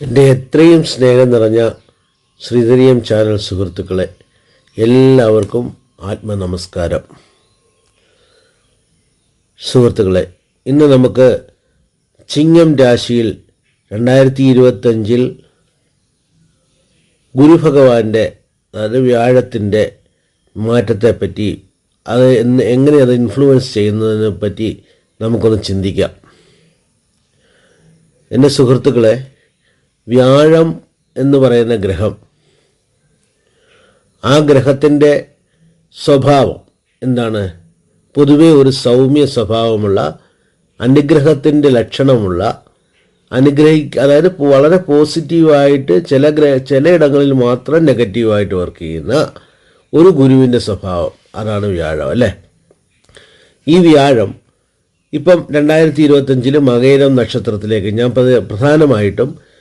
എന്റെ എത്രയും സ്നേഹം നിറഞ്ഞ ശ്രീധരിയം ചാനൽ സുഹൃത്തുക്കളെ എല്ലാവർക്കും ആത്മനമസ്കാരം. സുഹൃത്തുക്കളെ ഇന്ന് നമുക്ക് ചിങ്ങം രാശിയിൽ രണ്ടായിരത്തി ഇരുപത്തഞ്ചിൽ ഗുരുഭഗവാന്റെ അതായത് വ്യാഴത്തിന്റെ മാറ്റത്തെപ്പറ്റി അത് എങ്ങനെ അത് ഇൻഫ്ലുവൻസ് ചെയ്യുന്നതിനെ പറ്റി നമുക്കൊന്ന് ചിന്തിക്കാം. എന്റെ സുഹൃത്തുക്കളെ വ്യാഴം എന്ന് പറയുന്ന ഗ്രഹം. ആ ഗ്രഹത്തിന്റെ സ്വഭാവം എന്താണ്? പൊതുവെ ഒരു സൗമ്യ സ്വഭാവമുള്ള അനുഗ്രഹത്തിന്റെ ലക്ഷണമുള്ള അനുഗ്രഹി അതായത് വളരെ പോസിറ്റീവായിട്ട് ചില ഗ്രഹ ചിലയിടങ്ങളിൽ മാത്രം നെഗറ്റീവായിട്ട് വർക്ക് ചെയ്യുന്ന ഒരു ഗുരുവിന്റെ സ്വഭാവം. അതാണ് വ്യാഴം അല്ലേ? ഈ വ്യാഴം ഇപ്പം രണ്ടായിരത്തി ഇരുപത്തഞ്ചിൽ മകയിരം നക്ഷത്രത്തിലേക്ക് ഞാൻ പ്രധാനമായിട്ടും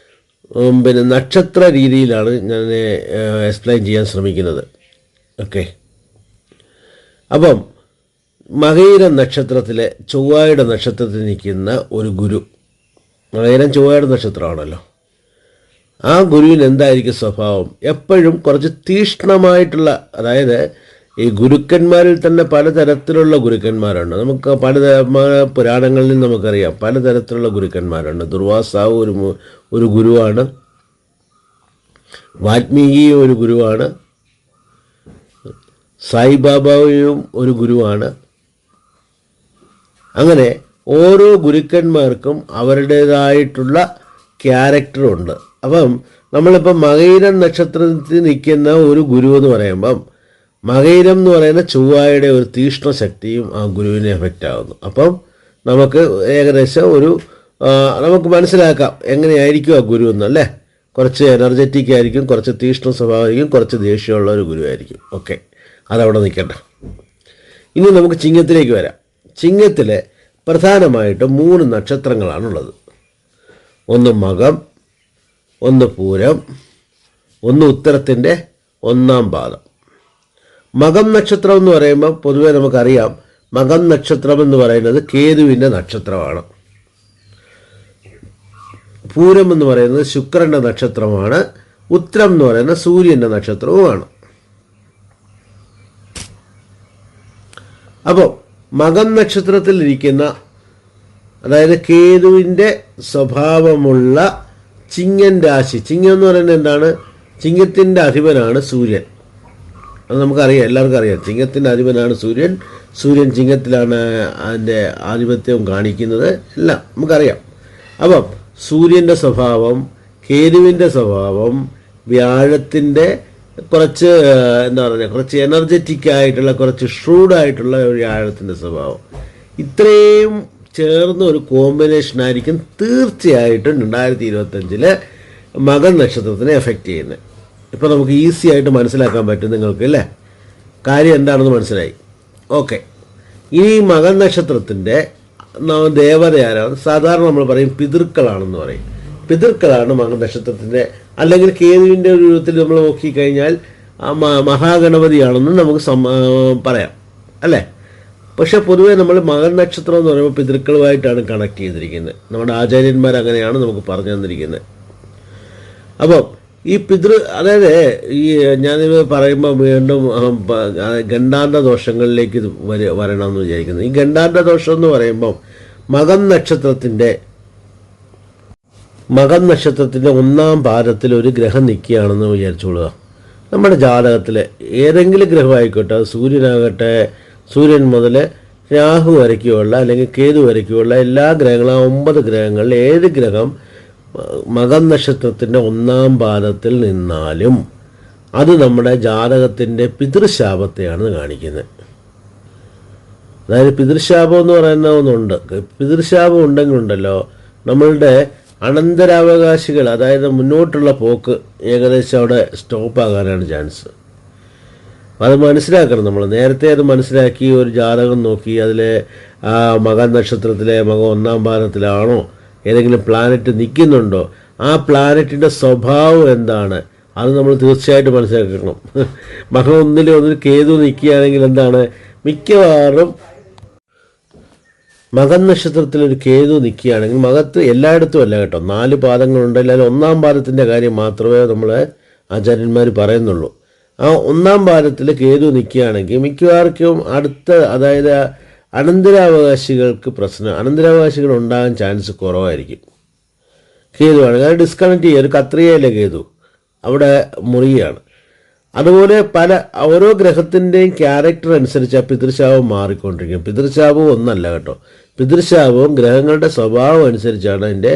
പിന്നെ നക്ഷത്ര രീതിയിലാണ് ഞാൻ എക്സ്പ്ലെയിൻ ചെയ്യാൻ ശ്രമിക്കുന്നത്. ഓക്കെ. അപ്പം മകയിര നക്ഷത്രത്തിലെ ചൊവ്വായുടെ നക്ഷത്രത്തിൽ നിൽക്കുന്ന ഒരു ഗുരു. മകയിരം ചൊവ്വായുടെ നക്ഷത്രമാണല്ലോ. ആ ഗുരുവിന് എന്തായിരിക്കും സ്വഭാവം? എപ്പോഴും കുറച്ച് തീഷ്ണമായിട്ടുള്ള അതായത് ഈ ഗുരുക്കന്മാരിൽ തന്നെ പലതരത്തിലുള്ള ഗുരുക്കന്മാരുണ്ട്. നമുക്ക് പല പുരാണങ്ങളിൽ നമുക്കറിയാം പലതരത്തിലുള്ള ഗുരുക്കന്മാരുണ്ട്. ദുർവാസാവ് ഒരു ഒരു ഗുരുവാണ്. വാൽമീകി ഒരു ഗുരുവാണ്. സായിബാബയും ഒരു ഗുരുവാണ്. അങ്ങനെ ഓരോ ഗുരുക്കന്മാർക്കും അവരുടേതായിട്ടുള്ള ക്യാരക്ടറുണ്ട്. അപ്പം നമ്മളിപ്പോൾ മകൈരം നക്ഷത്രത്തിൽ നിൽക്കുന്ന ഒരു ഗുരു എന്ന് പറയുമ്പം മകൈരം എന്ന് പറയുന്ന ചൊവ്വായുടെ ഒരു തീഷ്ണ ശക്തിയും ആ ഗുരുവിനെ എഫക്റ്റ് ആകുന്നു അപ്പം നമുക്ക് ഏകദേശം ഒരു നമുക്ക് മനസ്സിലാക്കാം എങ്ങനെയായിരിക്കും ആ ഗുരു എന്നല്ലേ കുറച്ച് എനർജറ്റിക് ആയിരിക്കും കുറച്ച് തീഷ്ണ സ്വഭാവമായിരിക്കും കുറച്ച് ദേഷ്യമുള്ള ഒരു ഗുരുവായിരിക്കും. ഓക്കെ അതവിടെ നിൽക്കട്ടെ. ഇനി നമുക്ക് ചിങ്ങത്തിലേക്ക് വരാം. ചിങ്ങത്തിലെ പ്രധാനമായിട്ടും മൂന്ന് നക്ഷത്രങ്ങളാണുള്ളത്. ഒന്ന് മകം ഒന്ന് പൂരം ഒന്ന് ഉത്തരത്തിന്റെ ഒന്നാം പാദം. മകം നക്ഷത്രം എന്ന് പറയുമ്പോൾ പൊതുവെ നമുക്കറിയാം മകം നക്ഷത്രം എന്ന് പറയുന്നത് കേതുവിന്റെ നക്ഷത്രമാണ്. പൂരം എന്ന് പറയുന്നത് ശുക്രന്റെ നക്ഷത്രമാണ് ഉത്തരം എന്ന് പറയുന്നത് സൂര്യന്റെ നക്ഷത്രവുമാണ്. അപ്പോൾ മകം നക്ഷത്രത്തിൽ ഇരിക്കുന്ന അതായത് കേതുവിന്റെ സ്വഭാവമുള്ള ചിങ്ങൻ രാശി. ചിങ്ങം എന്ന് പറയുന്നത് എന്താണ്? ചിങ്ങത്തിന്റെ അധിപനാണ് സൂര്യൻ. അത് നമുക്കറിയാം എല്ലാവർക്കും അറിയാം. ചിങ്ങത്തിന്റെ അധിപനാണ് സൂര്യൻ. സൂര്യൻ ചിങ്ങത്തിലാണ് അതിന്റെ ആധിപത്യം കാണിക്കുന്നത്. എല്ലാം നമുക്കറിയാം. അപ്പം സൂര്യന്റെ സ്വഭാവം കേരുവിന്റെ സ്വഭാവം വ്യാഴത്തിന്റെ കുറച്ച് എന്താ പറയുക കുറച്ച് എനർജറ്റിക് ആയിട്ടുള്ള കുറച്ച് ഷ്രൂഡായിട്ടുള്ള വ്യാഴത്തിന്റെ സ്വഭാവം. ഇത്രയും ചേർന്ന ഒരു കോമ്പിനേഷൻ ആയിരിക്കും തീർച്ചയായിട്ടും രണ്ടായിരത്തി ഇരുപത്തഞ്ചിൽ മകൻ നക്ഷത്രത്തിനെ എഫക്റ്റ് ചെയ്യുന്നത്. ഇപ്പോൾ നമുക്ക് ഈസി ആയിട്ട് മനസ്സിലാക്കാൻ പറ്റും നിങ്ങൾക്ക് അല്ലേ? കാര്യം എന്താണെന്ന് മനസ്സിലായി. ഓക്കെ ഇനി മകൻ നക്ഷത്രത്തിന്റെ ദേവത ആരാണ് സാധാരണ നമ്മൾ പറയും പിതൃക്കളാണെന്ന് പറയും. പിതൃക്കളാണ് മകൻ നക്ഷത്രത്തിന്റെ അല്ലെങ്കിൽ കേതുവിന്റെ ഒരു രൂപത്തിൽ നമ്മൾ നോക്കിക്കഴിഞ്ഞാൽ മഹാഗണപതിയാണെന്ന് നമുക്ക് പറയാം. അല്ലേ? പക്ഷെ പൊതുവേ നമ്മൾ മകൻ നക്ഷത്രം എന്ന് പറയുമ്പോൾ പിതൃക്കളുമായിട്ടാണ് കണക്ട് ചെയ്തിരിക്കുന്നത്. നമ്മുടെ ആചാര്യന്മാർ അങ്ങനെയാണ് നമുക്ക് പറഞ്ഞു തന്നിരിക്കുന്നത്. അപ്പോൾ ഈ പിതൃ അതായത് ഈ ഞാനിത് പറയുമ്പോൾ വീണ്ടും ഗണ്ടാന്ത ദോഷങ്ങളിലേക്ക് വര വരണമെന്ന് വിചാരിക്കുന്നത് ഈ ഗണ്ടാന്ത ദോഷം എന്ന് പറയുമ്പം മകം നക്ഷത്രത്തിന്റെ മകം നക്ഷത്രത്തിന്റെ ഒന്നാം പാദത്തിൽ ഒരു ഗ്രഹം നിൽക്കുകയാണെന്ന് വിചാരിച്ചോളുക. നമ്മുടെ ജാതകത്തിലെ ഏതെങ്കിലും ഗ്രഹമായിക്കോട്ടെ അത് സൂര്യനാകട്ടെ സൂര്യൻ മുതൽ രാഹു വരയ്ക്കുമുള്ള അല്ലെങ്കിൽ കേതു വരയ്ക്കുമുള്ള എല്ലാ ഗ്രഹങ്ങളും ഒമ്പത് ഗ്രഹങ്ങളിൽ ഏത് ഗ്രഹം മകം നക്ഷത്രത്തിന്റെ ഒന്നാം പാദത്തിൽ നിന്നാലും അത് നമ്മുടെ ജാതകത്തിന്റെ പിതൃശാപത്തെയാണ് കാണിക്കുന്നത്. അതായത് പിതൃശാപം എന്ന് പറയുന്ന ഒന്നുണ്ട് പിതൃശാപം ഉണ്ടെങ്കിലുണ്ടല്ലോ നമ്മളുടെ അനന്തരാവകാശികൾ അതായത് മുന്നോട്ടുള്ള പോക്ക് ഏകദേശം അവിടെ സ്റ്റോപ്പ് ആകാനാണ് ചാൻസ്. അത് മനസ്സിലാക്കണം നമ്മൾ. നേരത്തെ അത് മനസ്സിലാക്കി ഒരു ജാതകം നോക്കി അതിലെ ആ മകൻ നക്ഷത്രത്തിലെ മകൻ ഒന്നാം പാദത്തിലാണോ ഏതെങ്കിലും പ്ലാനറ്റ് നിൽക്കുന്നുണ്ടോ ആ പ്ലാനറ്റിന്റെ സ്വഭാവം എന്താണ്? അത് നമ്മൾ തീർച്ചയായിട്ടും മനസ്സിലാക്കണം. മകൻ ഒന്നിൽ ഒന്നിൽ കേതു നിൽക്കുകയാണെങ്കിൽ എന്താണ്? മിക്കവാറും മകൻ നക്ഷത്രത്തിൽ ഒരു കേതു നിൽക്കുകയാണെങ്കിൽ മകത്ത് എല്ലായിടത്തും അല്ല കേട്ടോ. നാല് പാദങ്ങളുണ്ട്. അല്ലെങ്കിൽ ഒന്നാം പാദത്തിന്റെ കാര്യം മാത്രമേ നമ്മൾ ആചാര്യന്മാർ പറയുന്നുള്ളൂ. ആ ഒന്നാം പാദത്തിൽ കേതു നിൽക്കുകയാണെങ്കിൽ മിക്കവാർക്കും അടുത്ത അതായത് അനന്തരാവകാശികൾക്ക് പ്രശ്നം അനന്തരാവകാശികൾ ഉണ്ടാകാൻ ചാൻസ് കുറവായിരിക്കും. കേതുവാണ് കാരണം ഡിസ്കണക്ട് ചെയ്യുക ഒരു കത്രികയിലെ കേതു അവിടെ മുറിയാണ് അതുപോലെ പല ഓരോ ഗ്രഹത്തിന്റെയും ക്യാരക്ടർ അനുസരിച്ച് ആ പിതൃശാപം മാറിക്കൊണ്ടിരിക്കും. പിതൃശാപവും ഒന്നല്ല കേട്ടോ. പിതൃശാപവും ഗ്രഹങ്ങളുടെ സ്വഭാവം അനുസരിച്ചാണ് അതിന്റെ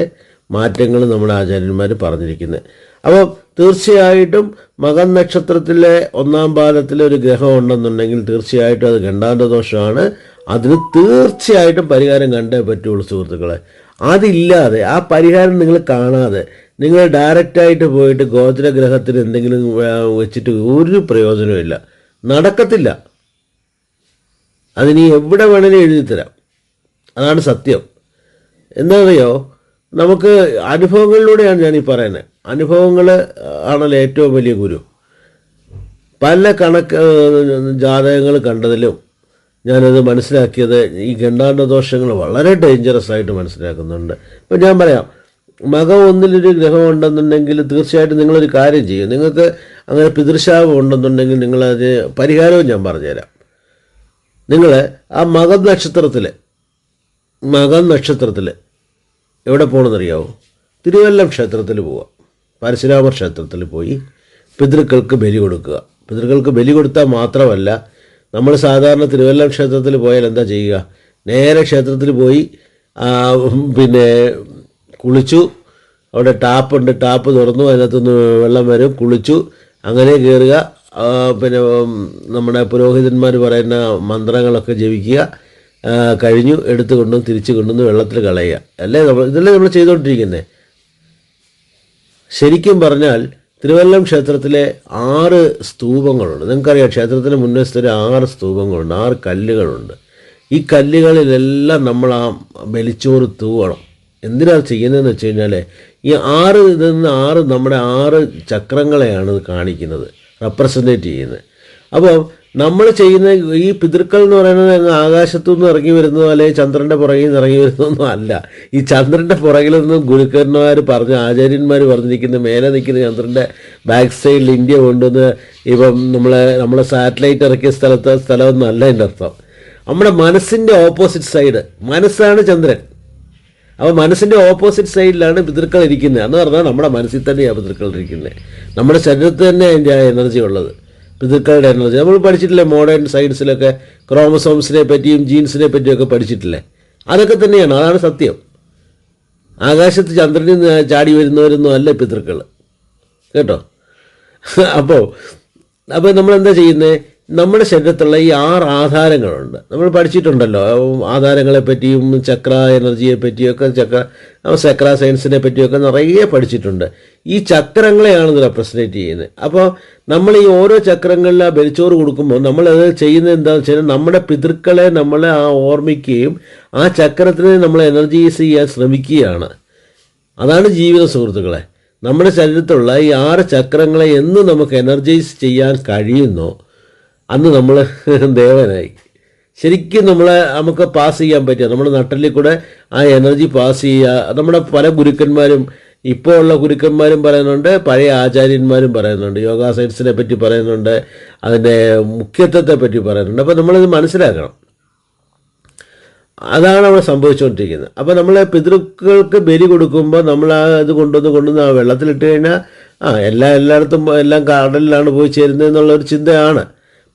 മാറ്റങ്ങൾ നമ്മുടെ ആചാര്യന്മാർ പറഞ്ഞിരിക്കുന്നത്. അപ്പോൾ തീർച്ചയായിട്ടും മകൻ നക്ഷത്രത്തിലെ ഒന്നാം പാദത്തിലെ ഒരു ഗ്രഹം ഉണ്ടെന്നുണ്ടെങ്കിൽ തീർച്ചയായിട്ടും അത് ഗണ്ടാന്ത ദോഷമാണ് അതിന് തീർച്ചയായിട്ടും പരിഹാരം കണ്ടേ പറ്റുള്ളൂ സുഹൃത്തുക്കളെ. അതില്ലാതെ ആ പരിഹാരം നിങ്ങൾ കാണാതെ നിങ്ങൾ ഡയറക്റ്റായിട്ട് പോയിട്ട് ഗോചരഗ്രഹത്തിന് എന്തെങ്കിലും വെച്ചിട്ട് ഒരു പ്രയോജനമില്ല നടക്കത്തില്ല. അതിനി എവിടെ വേണേലും എഴുതി തരാം. അതാണ് സത്യം. എന്താണെന്നറിയോ? നമുക്ക് അനുഭവങ്ങളിലൂടെയാണ് ഞാൻ ഈ പറയുന്നത്. അനുഭവങ്ങൾ ആണല്ലോ ഏറ്റവും വലിയ ഗുരു. പല കണക്ക് ജാതകങ്ങൾ കണ്ടതിലും ഞാനത് മനസ്സിലാക്കിയത് ഈ ഗണ്ടാണ്ട ദോഷങ്ങൾ വളരെ ഡേഞ്ചറസ് ആയിട്ട് മനസ്സിലാക്കുന്നുണ്ട്. ഇപ്പം ഞാൻ പറയാം മകം ഒന്നിലൊരു ഗ്രഹം ഉണ്ടെന്നുണ്ടെങ്കിൽ തീർച്ചയായിട്ടും നിങ്ങളൊരു കാര്യം ചെയ്യും. നിങ്ങൾക്ക് അങ്ങനെ പിതൃശാപം ഉണ്ടെന്നുണ്ടെങ്കിൽ നിങ്ങളത് പരിഹാരവും ഞാൻ പറഞ്ഞുതരാം. നിങ്ങൾ ആ മകം നക്ഷത്രത്തിൽ മകം നക്ഷത്രത്തിൽ എവിടെ പോകണമെന്നറിയാവോ തിരുവല്ലം ക്ഷേത്രത്തിൽ പോവുക പരശുരാമ ക്ഷേത്രത്തിൽ പോയി പിതൃക്കൾക്ക് ബലി കൊടുക്കുക. പിതൃക്കൾക്ക് ബലി കൊടുത്താൽ മാത്രമല്ല നമ്മൾ സാധാരണ തിരുവല്ലം ക്ഷേത്രത്തിൽ പോയാൽ എന്താ ചെയ്യുക? നേരെ ക്ഷേത്രത്തിൽ പോയി പിന്നെ കുളിച്ചു. അവിടെ ടാപ്പുണ്ട് ടാപ്പ് തുറന്നു അതിനകത്തുനിന്ന് വെള്ളം വരും കുളിച്ചു. അങ്ങനെ കയറുക. പിന്നെ നമ്മുടെ പുരോഹിതന്മാർ പറയുന്ന മന്ത്രങ്ങളൊക്കെ ജപിക്കുക. കഴിഞ്ഞു എടുത്തു കൊണ്ടും തിരിച്ചു കൊണ്ടുവന്ന് വെള്ളത്തിൽ കളയുക. അല്ലേ? നമ്മൾ ഇതല്ലേ നമ്മൾ ചെയ്തുകൊണ്ടിരിക്കുന്നത്? ശരിക്കും പറഞ്ഞാൽ തിരുവല്ലം ക്ഷേത്രത്തിലെ ആറ് സ്തൂപങ്ങളുണ്ട്. നിങ്ങൾക്കറിയാം ക്ഷേത്രത്തിന് മുൻവശത്തൊരു ആറ് സ്തൂപങ്ങളുണ്ട് ആറ് കല്ലുകളുണ്ട്. ഈ കല്ലുകളിലെല്ലാം നമ്മൾ ആ ബലിച്ചോറ് തൂവണം. എന്തിനാണ് ചെയ്യുന്നതെന്ന് വെച്ച് കഴിഞ്ഞാൽ ഈ ആറ് നിന്ന് ആറ് നമ്മുടെ ആറ് ചക്രങ്ങളെയാണ് കാണിക്കുന്നത് റെപ്രസെന്റേറ്റ് ചെയ്യുന്നത്. അപ്പോൾ നമ്മൾ ചെയ്യുന്ന ഈ പിതൃക്കൾ എന്ന് പറയുന്നത് അങ്ങ് ആകാശത്തു നിന്ന് ഇറങ്ങി വരുന്നതോ അല്ലെങ്കിൽ ചന്ദ്രന്റെ പുറകിൽ നിന്ന് ഇറങ്ങി വരുന്നതൊന്നും അല്ല. ഈ ചന്ദ്രന്റെ പുറകിൽ നിന്നും ഗുരുക്കന്മാർ പറഞ്ഞ ആചാര്യന്മാർ പറഞ്ഞിരിക്കുന്ന മേലെ നിൽക്കുന്ന ചന്ദ്രന്റെ ബാക്ക് സൈഡിൽ ഇന്ത്യ കൊണ്ടുവന്ന് ഇപ്പം നമ്മളെ നമ്മളെ സാറ്റലൈറ്റ് ഇറക്കിയ സ്ഥലത്തെ സ്ഥലമൊന്നും അല്ല എന്റെ അർത്ഥം. നമ്മുടെ മനസ്സിന്റെ ഓപ്പോസിറ്റ് സൈഡ് മനസ്സാണ് ചന്ദ്രൻ. അപ്പോൾ മനസ്സിന്റെ ഓപ്പോസിറ്റ് സൈഡിലാണ് പിതൃക്കൾ ഇരിക്കുന്നത്. എന്ന് പറഞ്ഞാൽ നമ്മുടെ മനസ്സിൽ തന്നെയാണ് പിതൃക്കൾ ഇരിക്കുന്നത്. നമ്മുടെ ശരീരത്തിൽ തന്നെ അതിന്റെ എനർജി ഉള്ളത്. പിതൃക്കളുടെ എനർജി നമ്മൾ പഠിച്ചിട്ടില്ലേ മോഡേൺ സയൻസിലൊക്കെ ക്രോമസോംസിനെ പറ്റിയും ജീൻസിനെ പറ്റിയൊക്കെ പഠിച്ചിട്ടില്ലേ? അതൊക്കെ തന്നെയാണ്. അതാണ് സത്യം. ആകാശത്ത് ചന്ദ്രനിൽ ചാടി വരുന്നവരൊന്നും അല്ല പിതൃക്കൾ കേട്ടോ? അപ്പോൾ അപ്പോൾ നമ്മൾ എന്താ ചെയ്യുന്നത് നമ്മുടെ ശരീരത്തുള്ള ഈ ആറ് ആധാരങ്ങളുണ്ട്. നമ്മൾ പഠിച്ചിട്ടുണ്ടല്ലോ. ആധാരങ്ങളെ പറ്റിയും ചക്ര എനർജിയെ പറ്റിയൊക്കെ ചക്ര ആ, ചക്ര സയൻസിനെ പറ്റിയൊക്കെ നിറയെ പഠിച്ചിട്ടുണ്ട്. ഈ ചക്രങ്ങളെയാണ് ഇത് റെപ്രസെന്റേറ്റ് ചെയ്യുന്നത്. അപ്പോൾ നമ്മൾ ഈ ഓരോ ചക്രങ്ങളിൽ ആ ബലിച്ചോറ് കൊടുക്കുമ്പോൾ നമ്മളത് ചെയ്യുന്നത് എന്താണെന്ന് വെച്ചാൽ നമ്മുടെ പിതൃക്കളെ നമ്മൾ ആ ഓർമ്മിക്കുകയും ആ ചക്രത്തിനെ നമ്മൾ എനർജൈസ് ചെയ്യാൻ ശ്രമിക്കുകയാണ്. അതാണ് ജീവിത സുഹൃത്തുക്കളെ. നമ്മുടെ ശരീരത്തിലുള്ള ഈ ആറ് ചക്രങ്ങളെ എന്ന് നമുക്ക് എനർജൈസ് ചെയ്യാൻ കഴിയുന്നോ? അന്ന് നമ്മൾ ദേവനായി. ശരിക്കും നമ്മളെ നമുക്ക് പാസ് ചെയ്യാൻ പറ്റുക. നമ്മുടെ നട്ടലിൽ കൂടെ ആ എനർജി പാസ് ചെയ്യുക. നമ്മുടെ പല ഗുരുക്കന്മാരും ഇപ്പോൾ ഉള്ള ഗുരുക്കന്മാരും പറയുന്നുണ്ട് പഴയ ആചാര്യന്മാരും പറയുന്നുണ്ട് യോഗ സയൻസിനെ പറ്റി പറയുന്നുണ്ട് അതിന്റെ മുഖ്യത്വത്തെ പറ്റി പറയുന്നുണ്ട്. അപ്പോൾ നമ്മളിത് മനസ്സിലാക്കണം. അതാണ് അവിടെ സംഭവിച്ചുകൊണ്ടിരിക്കുന്നത്. അപ്പോൾ നമ്മൾ പിതൃക്കൾക്ക് ബലി കൊടുക്കുമ്പോൾ നമ്മൾ ആ ഇത് കൊണ്ടുവന്ന് കൊണ്ടുവന്ന് ആ വെള്ളത്തിലിട്ട് കഴിഞ്ഞാൽ ആ എല്ലാ എല്ലായിടത്തും എല്ലാം കടലിലാണ് പോയി ചേരുന്നത് എന്നുള്ളൊരു ചിന്തയാണ്.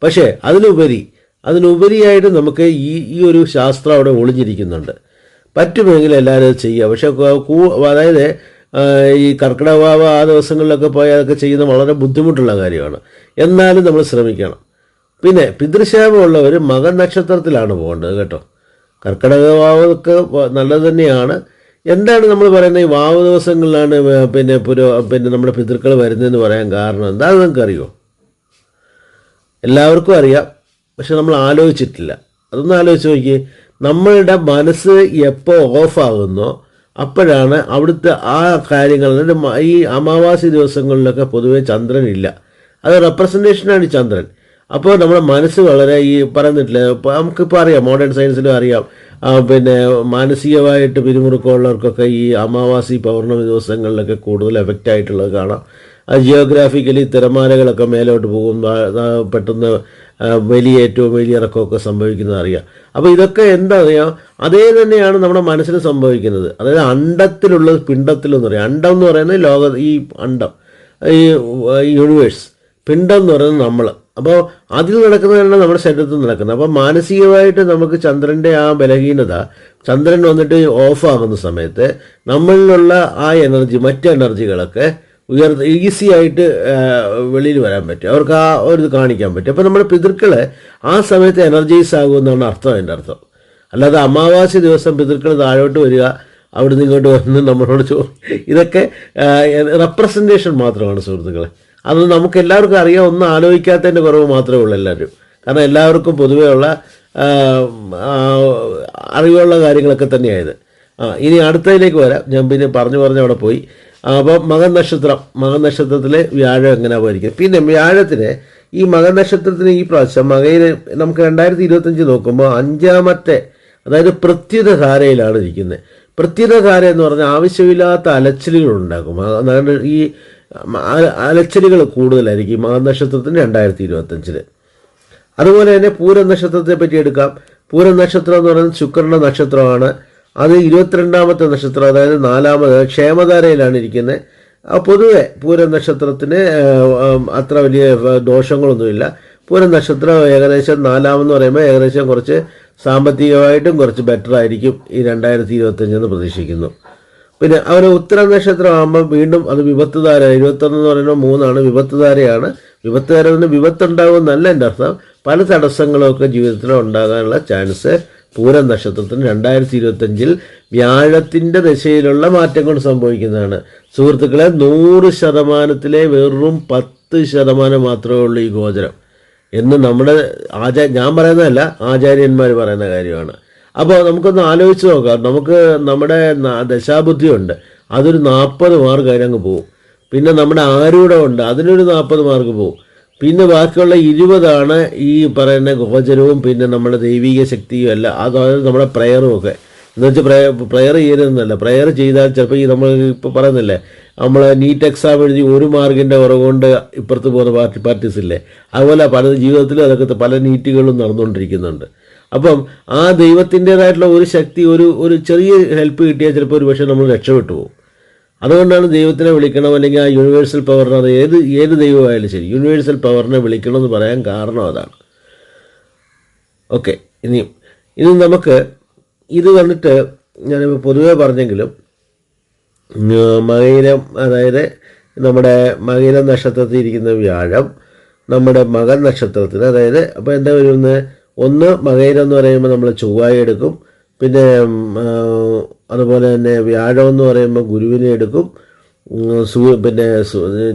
പക്ഷേ അതിനുപരി അതിനുപരിയായിട്ട് നമുക്ക് ഈ ഈ ഒരു ശാസ്ത്രം അവിടെ ഒളിഞ്ഞിരിക്കുന്നുണ്ട്. പറ്റുമെങ്കിൽ എല്ലാവരും അത് ചെയ്യുക. പക്ഷേ അതായത് ഈ കർക്കിടവാവ ആ ദിവസങ്ങളിലൊക്കെ പോയി അതൊക്കെ ചെയ്യുന്നത് വളരെ ബുദ്ധിമുട്ടുള്ള കാര്യമാണ്. എന്നാലും നമ്മൾ ശ്രമിക്കണം. പിന്നെ പിതൃശാപമുള്ളവർ മകൻ നക്ഷത്രത്തിലാണ് പോകേണ്ടത് കേട്ടോ. കർക്കിടകവാവൊക്കെ നല്ലത് തന്നെയാണ്. എന്താണ് നമ്മൾ പറയുന്നത്? ഈ വാവ് ദിവസങ്ങളിലാണ് പിന്നെ പുരോ പിന്നെ നമ്മുടെ പിതൃക്കൾ വരുന്നതെന്ന് പറയാൻ കാരണം എന്താ അത് നിങ്ങൾക്ക് അറിയോ എല്ലാവർക്കും അറിയാം. പക്ഷെ നമ്മൾ ആലോചിച്ചിട്ടില്ല. അതൊന്ന് ആലോചിച്ച് നോക്കി നമ്മളുടെ മനസ്സ് എപ്പോൾ ഓഫാകുന്നോ അപ്പോഴാണ് അവിടുത്തെ ആ കാര്യങ്ങൾ ഈ അമാവാസി ദിവസങ്ങളിലൊക്കെ പൊതുവെ ചന്ദ്രനില്ല അത് റെപ്രസെന്റേഷനാണ് ചന്ദ്രൻ. അപ്പോൾ നമ്മുടെ മനസ്സ് വളരെ ഈ പറയുന്നിട്ടില്ല നമുക്കിപ്പോൾ അറിയാം മോഡേൺ സയൻസിലും അറിയാം. പിന്നെ മാനസികമായിട്ട് പിരിമുറുക്കമുള്ളവർക്കൊക്കെ ഈ അമാവാസി പൗർണമി ദിവസങ്ങളിലൊക്കെ കൂടുതൽ എഫക്റ്റ് ആയിട്ടുള്ളത് കാണാം. ജിയോഗ്രാഫിക്കലി തിരമാലകളൊക്കെ മേലോട്ട് പോകും ആ, ആ, ഏറ്റവും വലിയ ഇറക്കമൊക്കെ സംഭവിക്കുന്നത് അറിയാം. അപ്പോൾ ഇതൊക്കെ എന്താ അറിയാം അതേ തന്നെയാണ് നമ്മുടെ മനസ്സിന് സംഭവിക്കുന്നത്. അതായത് അണ്ടത്തിലുള്ളത് പിണ്ടത്തിലെന്ന് പറയാം. അണ്ടം എന്ന് പറയുന്നത് ലോക ഈ അണ്ടം ഈ യൂണിവേഴ്സ് പിണ്ടം എന്ന് പറയുന്നത് നമ്മൾ. അപ്പോൾ അതിൽ നടക്കുന്നതാണ് നമ്മുടെ ശരീരത്തിൽ നടക്കുന്നത്. അപ്പോൾ മാനസികമായിട്ട് നമുക്ക് ചന്ദ്രന്റെ ആ ബലഹീനത ചന്ദ്രൻ വന്നിട്ട് ഓഫ് ആകുന്ന സമയത്ത് നമ്മളിലുള്ള ആ എനർജി മറ്റ് എനർജികളൊക്കെ ഉയർ ഈസി ആയിട്ട് വെളിയിൽ വരാൻ പറ്റും. അവർക്ക് ആ ഒരു കാണിക്കാൻ പറ്റും. അപ്പോൾ നമ്മുടെ പിതൃക്കൾ ആ സമയത്ത് എനർജൈസ് ആകുമെന്നാണ് അർത്ഥം അതിന്റെ അർത്ഥം. അല്ലാതെ അമാവാസി ദിവസം പിതൃക്കൾ താഴോട്ട് വരിക അവിടുന്ന് ഇങ്ങോട്ട് വന്ന് നമ്മളോട് ചോ ഇതൊക്കെ റെപ്രസെന്റേഷൻ മാത്രമാണ് സുഹൃത്തുക്കളെ. അത് നമുക്ക് എല്ലാവർക്കും അറിയാം ഒന്നും ആലോചിക്കാത്തതിന്റെ കുറവ് മാത്രമേ ഉള്ളൂ എല്ലാവരും. കാരണം എല്ലാവർക്കും പൊതുവേ ഉള്ള അറിവുള്ള കാര്യങ്ങളൊക്കെ തന്നെയായത്. ആ ഇനി അടുത്തതിലേക്ക് വരാം. ഞാൻ പിന്നെ പറഞ്ഞു പറഞ്ഞ് അവിടെ പോയി. അപ്പോൾ മകനക്ഷത്രം മകനക്ഷത്രത്തിലെ വ്യാഴം എങ്ങനെ പോയിരിക്കും പിന്നെ വ്യാഴത്തിന് ഈ മകനക്ഷത്രത്തിന് ഈ പ്രാവശ്യം മകയിൽ നമുക്ക് രണ്ടായിരത്തി ഇരുപത്തഞ്ച് നോക്കുമ്പോൾ അഞ്ചാമത്തെ അതായത് പ്രത്യുത ധാരയിലാണ് ഇരിക്കുന്നത്. പ്രത്യുത ധാര എന്ന് പറഞ്ഞാൽ ആവശ്യമില്ലാത്ത അലച്ചിലുകൾ ഉണ്ടാക്കും അതായത് ഈ അലച്ചിലുകൾ കൂടുതലായിരിക്കും ഈ മകൻ നക്ഷത്രത്തിന് രണ്ടായിരത്തി ഇരുപത്തഞ്ചിൽ അതുപോലെ തന്നെ പൂരനക്ഷത്രത്തെ പറ്റി എടുക്കാം. പൂരനക്ഷത്രം എന്ന് പറയുന്നത് ശുക്രന്റെ നക്ഷത്രമാണ്. അത് ഇരുപത്തിരണ്ടാമത്തെ നക്ഷത്രം അതായത് നാലാമത് ക്ഷേമധാരയിലാണ് ഇരിക്കുന്നത് പൊതുവെ പൂരം നക്ഷത്രത്തിന് അത്ര വലിയ ദോഷങ്ങളൊന്നുമില്ല. പൂരം നക്ഷത്രം ഏകദേശം നാലാമെന്ന് പറയുമ്പോൾ ഏകദേശം കുറച്ച് സാമ്പത്തികമായിട്ടും കുറച്ച് ബെറ്റർ ആയിരിക്കും ഈ രണ്ടായിരത്തി ഇരുപത്തഞ്ചെന്ന് പ്രതീക്ഷിക്കുന്നു. പിന്നെ അവർ ഉത്തര നക്ഷത്രം ആകുമ്പോൾ വീണ്ടും അത് വിപത്തുധാര ഇരുപത്തൊന്ന് എന്ന് പറയുമ്പോൾ മൂന്നാണ് വിപത്തുധാരയാണ്. വിപത്തുധാര വിപത്തുണ്ടാകുമെന്നല്ല എന്റെ അർത്ഥം. പല തടസ്സങ്ങളൊക്കെ ജീവിതത്തിൽ ഉണ്ടാകാനുള്ള ചാൻസ് പൂരം നക്ഷത്രത്തിന് രണ്ടായിരത്തി ഇരുപത്തഞ്ചിൽ വ്യാഴത്തിന്റെ ദശയിലുള്ള മാറ്റം കൊണ്ട് സംഭവിക്കുന്നതാണ്. സുഹൃത്തുക്കളെ നൂറ് ശതമാനത്തിലെ വെറും പത്ത് ശതമാനം മാത്രമേ ഉള്ളൂ ഈ ഗോചരം. എന്ന് നമ്മുടെ ആചാ ഞാൻ പറയുന്നതല്ല ആചാര്യന്മാർ പറയുന്ന കാര്യമാണ്. അപ്പോൾ നമുക്കൊന്ന് ആലോചിച്ച് നോക്കാം. നമുക്ക് നമ്മുടെ ദശാബുദ്ധിയുണ്ട്. അതൊരു നാൽപ്പത് മാർക്ക് അതിനങ്ങ് പോവും. പിന്നെ നമ്മുടെ ആരൂഢമുണ്ട്. അതിനൊരു നാൽപ്പത് മാർക്ക് പോവും. പിന്നെ ബാക്കിയുള്ള ഇരുപതാണ് ഈ പറയുന്ന ഗോചരവും പിന്നെ നമ്മുടെ ദൈവിക ശക്തിയും അല്ല. അതായത് നമ്മുടെ പ്രയറും ഒക്കെ. എന്ന് വെച്ചാൽ പ്രയർ പ്രയർ ചെയ്യരുതെന്നല്ല. പ്രയർ ചെയ്താൽ ചിലപ്പോൾ ഈ നമ്മൾ ഇപ്പോൾ പറയുന്നില്ലേ നമ്മൾ നീറ്റ് എക്സാം എഴുതി ഒരു മാർക്കിന്റെ കുറവുകൊണ്ട് ഇപ്പുറത്ത് പോകുന്ന പാർട്ടി പാർട്ടീസ് ഇല്ലേ? അതുപോലെ പല ജീവിതത്തിലും അതൊക്കെ പല നീറ്റുകളും നടന്നുകൊണ്ടിരിക്കുന്നുണ്ട്. അപ്പം ആ ദൈവത്തിന്റേതായിട്ടുള്ള ഒരു ശക്തി ഒരു ഒരു ചെറിയ ഹെൽപ്പ് കിട്ടിയാൽ ചിലപ്പോൾ ഒരു പക്ഷേ നമ്മൾ രക്ഷപ്പെട്ടു പോകും. അതുകൊണ്ടാണ് ദൈവത്തിനെ വിളിക്കണം അല്ലെങ്കിൽ ആ യൂണിവേഴ്സൽ പവറിനെ അത് ഏത് ഏത് ദൈവമായാലും ശരി യൂണിവേഴ്സൽ പവറിനെ വിളിക്കണം എന്ന് പറയാൻ കാരണം അതാണ്. ഓക്കെ ഇനിയും ഇത് നമുക്ക് ഇത് വന്നിട്ട് ഞാനിപ്പോൾ പൊതുവേ പറഞ്ഞെങ്കിലും മകരം അതായത് നമ്മുടെ മകര നക്ഷത്രത്തിൽ ഇരിക്കുന്ന വ്യാഴം നമ്മുടെ മകൻ നക്ഷത്രത്തിന് അതായത് അപ്പോൾ എന്താ വരുന്നത്? ഒന്ന് മകയിരം എന്ന് പറയുമ്പോൾ നമ്മൾ ചൊവ്വായി എടുക്കും പിന്നെ അതുപോലെ തന്നെ വ്യാഴം എന്ന് പറയുമ്പോൾ ഗുരുവിനെ എടുക്കും. സൂ പിന്നെ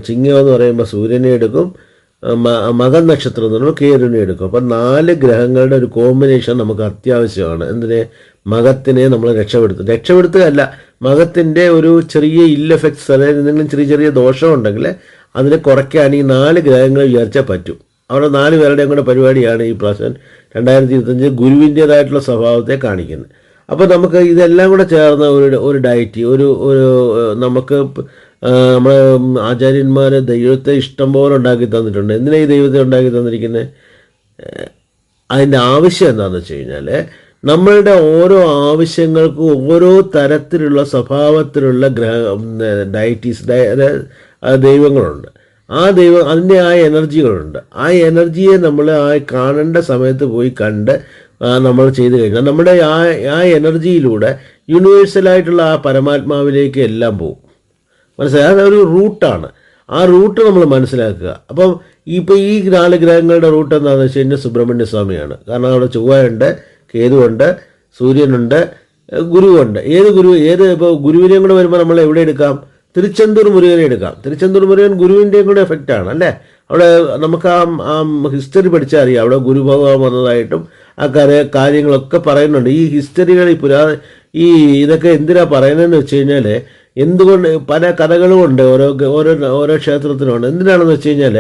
ചിങ്ങം എന്ന് പറയുമ്പോൾ സൂര്യനെ എടുക്കും. മകൻ നക്ഷത്രം എന്ന് പറയുമ്പോൾ കേതുവിനെ എടുക്കും. അപ്പം നാല് ഗ്രഹങ്ങളുടെ ഒരു കോമ്പിനേഷൻ നമുക്ക് അത്യാവശ്യമാണ്. എന്തിന്? മകത്തിനെ നമ്മൾ രക്ഷപ്പെടുത്തും. രക്ഷപ്പെടുത്തുകയല്ല മകത്തിന്റെ ഒരു ചെറിയ ഇൽ എഫക്ട്സ് അതായത് എന്തെങ്കിലും ചെറിയ ചെറിയ ദോഷമുണ്ടെങ്കിൽ അതിനെ കുറയ്ക്കാൻ ഈ നാല് ഗ്രഹങ്ങൾ വിചാരിച്ചാൽ പറ്റും. അവിടെ നാല് പേരുടെയും കൂടെ പരിപാടിയാണ് ഈ പ്രാവശ്യം രണ്ടായിരത്തി ഇരുപത്തഞ്ച് ഗുരുവിന്റേതായിട്ടുള്ള സ്വഭാവത്തെ കാണിക്കുന്നത്. അപ്പോൾ നമുക്ക് ഇതെല്ലാം കൂടെ ചേർന്ന ഒരു ഒരു ഡയറ്റ് ഒരു ഒരു നമുക്ക് നമ്മുടെ ആചാര്യന്മാർ ദൈവത്തെ ഇഷ്ടം പോലെ ഉണ്ടാക്കി തന്നിട്ടുണ്ട്. എന്തിനാണ് ഈ ദൈവത്തെ ഉണ്ടാക്കി തന്നിരിക്കുന്നത് അതിന്റെ ആവശ്യം എന്താണെന്ന് വെച്ച് കഴിഞ്ഞാൽ നമ്മളുടെ ഓരോ ആവശ്യങ്ങൾക്കും ഓരോ തരത്തിലുള്ള സ്വഭാവത്തിലുള്ള ഗ്രഹ ഡയറ്റീസ് ദൈവങ്ങളുണ്ട്. ആ ദൈവം അതിന്റെ ആ എനർജികളുണ്ട്. ആ എനർജിയെ നമ്മൾ ആ കാണേണ്ട സമയത്ത് പോയി കണ്ട് നമ്മൾ ചെയ്തു കഴിഞ്ഞാൽ നമ്മുടെ ആ ആ എനർജിയിലൂടെ യൂണിവേഴ്സലായിട്ടുള്ള ആ പരമാത്മാവിലേക്ക് എല്ലാം പോകും. മനസ്സിലായി? അതൊരു റൂട്ടാണ്. ആ റൂട്ട് നമ്മൾ മനസ്സിലാക്കുക. അപ്പം ഇപ്പോൾ ഈ നാല് ഗ്രഹങ്ങളുടെ റൂട്ട് എന്താണെന്ന് വെച്ച് കഴിഞ്ഞാൽ സുബ്രഹ്മണ്യ സ്വാമിയാണ് കാരണം അവിടെ ചൊവ്വയുണ്ട് കേതുവുണ്ട് സൂര്യനുണ്ട് ഗുരുവുണ്ട്. ഏത് ഗുരു ഏത് ഇപ്പോൾ ഗുരുവിനെയും കൂടെ വരുമ്പോൾ നമ്മൾ എവിടെ എടുക്കാം? തിരുച്ചെന്തൂർ മുരുകനെ എടുക്കാം. തിരുച്ചെന്തൂർ മുരുകൻ ഗുരുവിന്റെയും കൂടെ എഫക്റ്റ് ആണ് അല്ലേ? അവിടെ നമുക്ക് ആ ആ ഹിസ്റ്ററി പഠിച്ചാൽ അറിയാം. അവിടെ ഗുരുഭഗവാൻ വന്നതായിട്ടും ആ കാര്യ കാര്യങ്ങളൊക്കെ പറയുന്നുണ്ട്. ഈ ഹിസ്റ്ററികൾ ഈ പുരാ ഈ ഇതൊക്കെ എന്തിനാ പറയുന്നതെന്ന് വെച്ച് കഴിഞ്ഞാൽ എന്തുകൊണ്ട് പല കഥകളും ഉണ്ട്. ഓരോ ഓരോ ഓരോ ക്ഷേത്രത്തിനുണ്ട് എന്തിനാണെന്ന് വെച്ച് കഴിഞ്ഞാൽ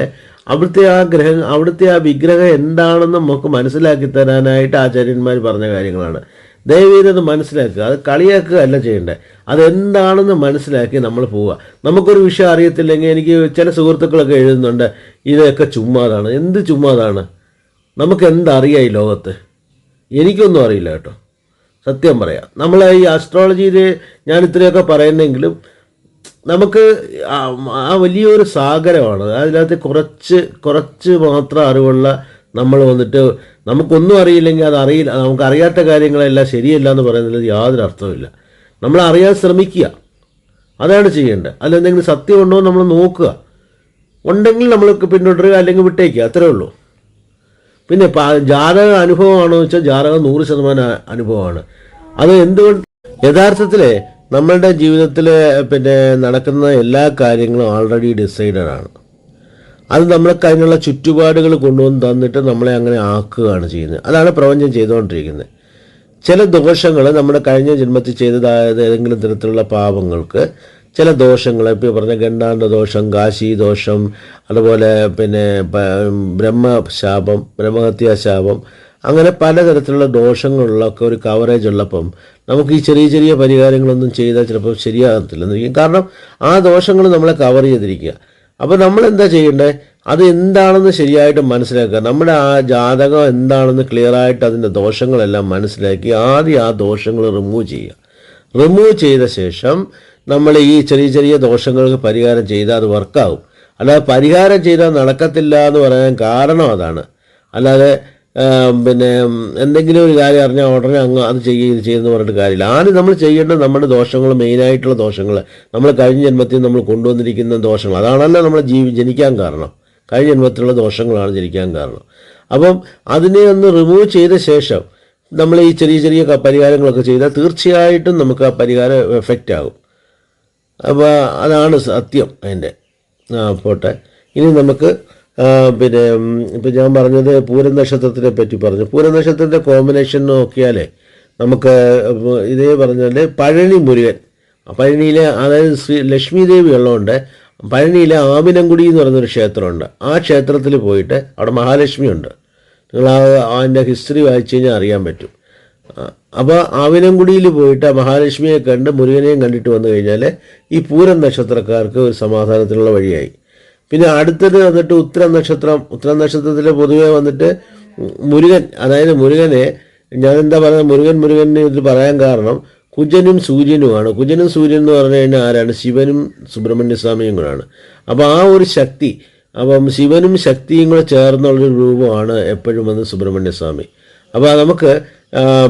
അവിടുത്തെ ആ ഗ്രഹം അവിടുത്തെ ആ വിഗ്രഹം എന്താണെന്ന് നമുക്ക് മനസ്സിലാക്കി തരാനായിട്ട് ആചാര്യന്മാർ പറഞ്ഞ കാര്യങ്ങളാണ്. ദയവേത് അത് മനസ്സിലാക്കുക. അത് കളിയാക്കുക അല്ല ചെയ്യേണ്ടത് അതെന്താണെന്ന് മനസ്സിലാക്കി നമ്മൾ പോവുക. നമുക്കൊരു വിഷയം അറിയത്തില്ലെങ്കിൽ എനിക്ക് ചില സുഹൃത്തുക്കളൊക്കെ എഴുതുന്നുണ്ട് ഇതൊക്കെ ചുമ്മാതാണ്. എന്ത് ചുമ്മാതാണ്? നമുക്ക് എന്തറിയാം ഈ ലോകത്ത്? എനിക്കൊന്നും അറിയില്ല കേട്ടോ. സത്യം പറയാം. നമ്മൾ ഈ ആസ്ട്രോളജിയിൽ ഞാൻ ഇത്രയൊക്കെ പറയുന്നെങ്കിലും നമുക്ക് ആ വലിയൊരു സാഗരമാണ്. അതിനകത്ത് കുറച്ച് കുറച്ച് മാത്രം അറിവുള്ള നമ്മൾ വന്നിട്ട് നമുക്കൊന്നും അറിയില്ലെങ്കിൽ അത് അറിയില്ല. നമുക്ക് അറിയാത്ത കാര്യങ്ങളെല്ലാം ശരിയല്ല എന്ന് പറയുന്നതിൽ യാതൊരു അർത്ഥമില്ല നമ്മൾ അറിയാൻ ശ്രമിക്കുക. അതാണ് ചെയ്യേണ്ടത്. അതിലെന്തെങ്കിലും സത്യമുണ്ടോ നമ്മൾ നോക്കുക. ഉണ്ടെങ്കിൽ നമ്മൾ പിന്തുടരുക അല്ലെങ്കിൽ വിട്ടേക്കുക. അത്രേ ഉള്ളൂ. പിന്നെ ജാതക അനുഭവമാണോ വെച്ചാൽ ജാതകം നൂറ് ശതമാനം അനുഭവമാണ്. അത് എന്തുകൊണ്ട്? യഥാർത്ഥത്തിൽ നമ്മളുടെ ജീവിതത്തിൽ പിന്നെ നടക്കുന്ന എല്ലാ കാര്യങ്ങളും ഓൾറെഡി ഡിസൈഡഡ് ആണ്. അത് നമ്മൾക്ക് കഴിഞ്ഞുള്ള ചുറ്റുപാടുകൾ കൊണ്ടുവന്ന് തന്നിട്ട് നമ്മളെ അങ്ങനെ ആക്കുകയാണ് ചെയ്യുന്നത്. അതാണ് പ്രപഞ്ചം ചെയ്തുകൊണ്ടിരിക്കുന്നത്. ചില ദോഷങ്ങൾ നമ്മുടെ കഴിഞ്ഞ ജന്മത്തിൽ ചെയ്തതായ ഏതെങ്കിലും തരത്തിലുള്ള പാപങ്ങൾക്ക് ചില ദോഷങ്ങൾ ഇപ്പോൾ പറഞ്ഞ ഗണ്ടാണ്ട ദോഷം കാശി ദോഷം അതുപോലെ പിന്നെ ബ്രഹ്മശാപം ബ്രഹ്മഹത്യാശാപം അങ്ങനെ പലതരത്തിലുള്ള ദോഷങ്ങളിലൊക്കെ ഒരു കവറേജ് ഉള്ളപ്പം നമുക്ക് ഈ ചെറിയ ചെറിയ പരിഹാരങ്ങളൊന്നും ചെയ്താൽ ചിലപ്പോൾ ശരിയാകത്തില്ലെന്നിരിക്കും കാരണം ആ ദോഷങ്ങൾ നമ്മളെ കവർ ചെയ്തിരിക്കുക. അപ്പോൾ നമ്മൾ എന്താ ചെയ്യേണ്ടത് അത് എന്താണെന്ന് ശരിയായിട്ട് മനസ്സിലാക്കുക. നമ്മുടെ ആ ജാതകം എന്താണെന്ന് ക്ലിയറായിട്ട് അതിന്റെ ദോഷങ്ങളെല്ലാം മനസ്സിലാക്കി ആദ്യം ആ ദോഷങ്ങൾ റിമൂവ് ചെയ്യുക. റിമൂവ് ചെയ്ത ശേഷം നമ്മൾ ഈ ചെറിയ ചെറിയ ദോഷങ്ങൾക്ക് പരിഹാരം ചെയ്താൽ അത് വർക്കാവും അല്ലാതെ പരിഹാരം ചെയ്താൽ നടക്കത്തില്ല എന്ന് പറയാൻ കാരണം അതാണ്. അല്ലാതെ പിന്നെ എന്തെങ്കിലും ഒരു കാര്യം അറിഞ്ഞാൽ ഉടനെ അങ്ങ് അത് ചെയ്യുക ഇത് ചെയ്യുമെന്ന് പറഞ്ഞിട്ട് കാര്യമില്ല. ആദ്യം നമ്മൾ ചെയ്യേണ്ടത് നമ്മുടെ ദോഷങ്ങൾ മെയിനായിട്ടുള്ള ദോഷങ്ങൾ. നമ്മൾ കഴിഞ്ഞ ജന്മത്തിൽ നമ്മൾ കൊണ്ടുവന്നിരിക്കുന്ന ദോഷങ്ങൾ. അതാണല്ലോ നമ്മൾ ജീവി ജനിക്കാൻ കാരണം. കഴിഞ്ഞ ജന്മത്തിലുള്ള ദോഷങ്ങളാണ് ജനിക്കാൻ കാരണം. അപ്പം അതിനെ ഒന്ന് റിമൂവ് ചെയ്ത ശേഷം നമ്മൾ ഈ ചെറിയ ചെറിയ പരിഹാരങ്ങളൊക്കെ ചെയ്താൽ തീർച്ചയായിട്ടും നമുക്ക് ആ പരിഹാരം എഫക്റ്റ് ആകും. അപ്പോൾ അതാണ് സത്യം അതിന്റെ. ആ പോട്ടെ. ഇനി നമുക്ക് പിന്നെ ഇപ്പം ഞാൻ പറഞ്ഞത് പൂരനക്ഷത്രത്തിനെ പറ്റി പറഞ്ഞു. പൂരനക്ഷത്രത്തിന്റെ കോമ്പിനേഷൻ നോക്കിയാലേ നമുക്ക് ഇതേ പറഞ്ഞാൽ പഴനി മുരുകൻ. പഴനിയിലെ അതായത് ശ്രീ ലക്ഷ്മി ദേവി ഉള്ളതുകൊണ്ട് പഴനിയിലെ ആമിനംകുടി എന്ന് പറയുന്നൊരു ക്ഷേത്രമുണ്ട്. ആ ക്ഷേത്രത്തിൽ പോയിട്ട് അവിടെ മഹാലക്ഷ്മി ഉണ്ട് നിങ്ങൾ ആ അതിന്റെ ഹിസ്റ്ററി വായിച്ചു കഴിഞ്ഞാൽ അറിയാൻ പറ്റും. അപ്പോൾ ആവിനംകുടിയിൽ പോയിട്ട് മഹാലക്ഷ്മിയെ കണ്ട് മുരുകനെയും കണ്ടിട്ട് വന്നു കഴിഞ്ഞാൽ ഈ പൂരം നക്ഷത്രക്കാർക്ക് ഒരു സമാധാനത്തിനുള്ള വഴിയായി. പിന്നെ അടുത്തത് വന്നിട്ട് ഉത്തര നക്ഷത്രം. ഉത്തര നക്ഷത്രത്തിൽ പൊതുവെ വന്നിട്ട് മുരുകൻ അതായത് മുരുകനെ ഞാൻ എന്താ പറയുന്നത്? മുരുകൻ മുരുകൻ ഇതിൽ പറയാൻ കാരണം കുജനും സൂര്യനുമാണ്. കുജനും സൂര്യൻ എന്ന് പറഞ്ഞു കഴിഞ്ഞാൽ ആരാണ്? ശിവനും സുബ്രഹ്മണ്യ കൂടാണ് അപ്പോൾ ആ ഒരു ശക്തി അപ്പം ശിവനും ശക്തിയും കൂടെ ചേർന്നുള്ളൊരു രൂപമാണ് എപ്പോഴും വന്ന് സുബ്രഹ്മണ്യ സ്വാമി അപ്പോൾ നമുക്ക്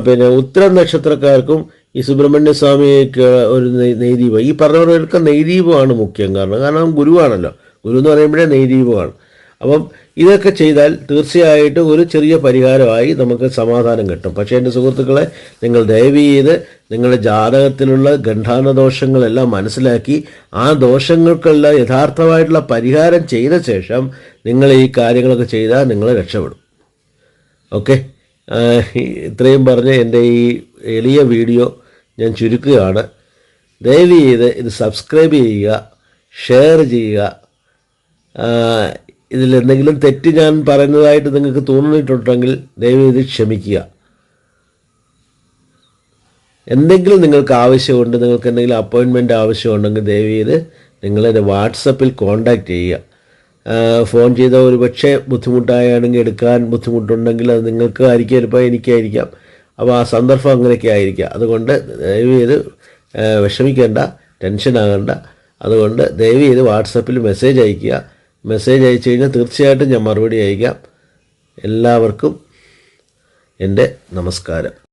പിന്നെ ഉത്തര നക്ഷത്രക്കാർക്കും ഈ സുബ്രഹ്മണ്യ സ്വാമിക്ക് ഒരു നെയ്ദീപം. ഈ പറഞ്ഞവർക്ക് നെയ്ദീപമാണ് മുഖ്യം കാരണം. കാരണം ഗുരുവാണല്ലോ. ഗുരു എന്ന് പറയുമ്പോഴേ നെയ്ദീപമാണ് അപ്പം ഇതൊക്കെ ചെയ്താൽ തീർച്ചയായിട്ടും ഒരു ചെറിയ പരിഹാരമായി നമുക്ക് സമാധാനം കിട്ടും. പക്ഷേ എന്റെ സുഹൃത്തുക്കളെ നിങ്ങൾ ദയവ് ചെയ്ത് നിങ്ങളുടെ ജാതകത്തിലുള്ള ഗണ്ഠാന ദോഷങ്ങളെല്ലാം മനസ്സിലാക്കി ആ ദോഷങ്ങൾക്കുള്ള യഥാർത്ഥമായിട്ടുള്ള പരിഹാരം ചെയ്ത ശേഷം നിങ്ങൾ ഈ കാര്യങ്ങളൊക്കെ ചെയ്താൽ നിങ്ങൾ രക്ഷപ്പെടും. ഓക്കെ? ഇത്രയും പറഞ്ഞ് എന്റെ ഈ എളിയ വീഡിയോ ഞാൻ ചുരുക്കുകയാണ്. ദയവ് ചെയ്ത് ഇത് സബ്സ്ക്രൈബ് ചെയ്യുക ഷെയർ ചെയ്യുക ഇതിൽ എന്തെങ്കിലും തെറ്റ് ഞാൻ പറയുന്നതായിട്ട് നിങ്ങൾക്ക് തോന്നിയിട്ടുണ്ടെങ്കിൽ ദയവ് ക്ഷമിക്കുക. എന്തെങ്കിലും നിങ്ങൾക്ക് ആവശ്യമുണ്ട് നിങ്ങൾക്ക് എന്തെങ്കിലും അപ്പോയിൻമെന്റ് ആവശ്യമുണ്ടെങ്കിൽ ദയവ് എന്റെ വാട്സപ്പിൽ കോൺടാക്റ്റ് ചെയ്യുക. ഫോൺ ചെയ്ത ഒരു പക്ഷേ ബുദ്ധിമുട്ടായാണെങ്കിൽ എടുക്കാൻ ബുദ്ധിമുട്ടുണ്ടെങ്കിൽ അത് നിങ്ങൾക്ക് ആയിരിക്കും ചിലപ്പോൾ എനിക്കായിരിക്കാം. അപ്പോൾ ആ സന്ദർഭം അങ്ങനെയൊക്കെ ആയിരിക്കാം. അതുകൊണ്ട് ദയവ് ചെയ്ത് വിഷമിക്കേണ്ട ടെൻഷൻ ആകണ്ട അതുകൊണ്ട് ദയവ് ചെയ്ത് വാട്സപ്പിൽ മെസ്സേജ് അയയ്ക്കുക. മെസ്സേജ് അയച്ചു കഴിഞ്ഞാൽ തീർച്ചയായിട്ടും ഞാൻ മറുപടി അയക്കാം. എല്ലാവർക്കും എന്റെ നമസ്കാരം.